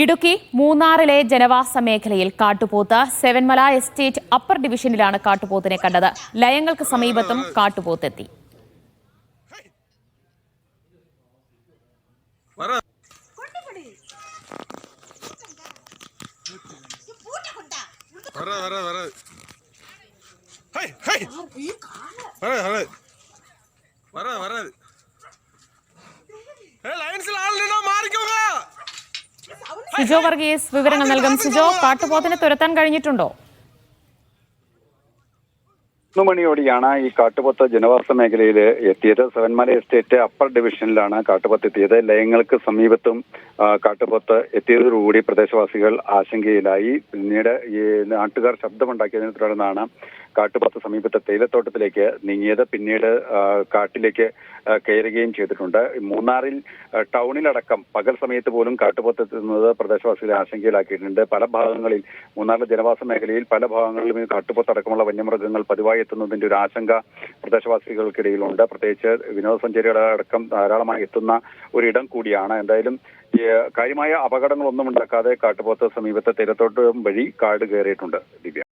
ഇടുക്കി മൂന്നാറിലെ ജനവാസ മേഖലയിൽ കാട്ടുപോത്ത് സെവൻമല എസ്റ്റേറ്റ് അപ്പർ ഡിവിഷനിലാണ് കാട്ടുപോത്തിനെ കണ്ടത്. ലയങ്ങൾക്ക് സമീപത്തും കാട്ടുപോത്തെത്തി. വരാ വരാ. വരാ വരാ വരാ സിജോ വർഗീസ് വിവരങ്ങൾ നൽകും. സുജോ കാട്ടുപോത്തിനെ തുരത്താൻ കഴിഞ്ഞിട്ടുണ്ടോ? മൂന്ന് മണിയോടെയാണ് ഈ കാട്ടുപത്ത് ജനവാസ മേഖലയിൽ എത്തിയത്. സെവൻമല എസ്റ്റേറ്റ് അപ്പർ ഡിവിഷനിലാണ് കാട്ടുപത്ത് എത്തിയത്. ലയങ്ങൾക്ക് സമീപത്തും കാട്ടുപത്ത് കാട്ടുപോത്ത് എത്തിയതോടുകൂടി പ്രദേശവാസികൾ ആശങ്കയിലായി. പിന്നീട് ഈ നാട്ടുകാർ ശബ്ദമുണ്ടാക്കിയതിനെ തുടർന്നാണ് കാട്ടുപോത്ത് സമീപത്തെ തേയിലത്തോട്ടത്തിലേക്ക് നീങ്ങിയത്. പിന്നീട് കാട്ടിലേക്ക് കയറുകയും ചെയ്തിട്ടുണ്ട്. മൂന്നാറിൽ ടൗണിലടക്കം പകൽ സമയത്ത് പോലും കാട്ടുപോത്ത് എത്തുന്നത് പ്രദേശവാസികളെ ആശങ്കയിലാക്കിയിട്ടുണ്ട്. പല ഭാഗങ്ങളിൽ മൂന്നാറിലെ ജനവാസ മേഖലയിൽ പല ഭാഗങ്ങളിലും ഈ കാട്ടുപോത്ത് അടക്കമുള്ള വന്യമൃഗങ്ങൾ പതിവായി എത്തുന്നതിന്റെ ഒരു ആശങ്ക പ്രദേശവാസികൾക്കിടയിലുണ്ട്. പ്രത്യേകിച്ച് വിനോദസഞ്ചാരികളുടെ അടക്കം ധാരാളമായി എത്തുന്ന ഒരിടം കൂടിയാണ്. എന്തായാലും കാര്യമായ അപകടങ്ങളൊന്നും ഉണ്ടാക്കാതെ കാട്ടുപോത്ത് സമീപത്തെ തിരത്തോട്ടം വഴി കാട് കയറിയിട്ടുണ്ട്. ദിവ്യ.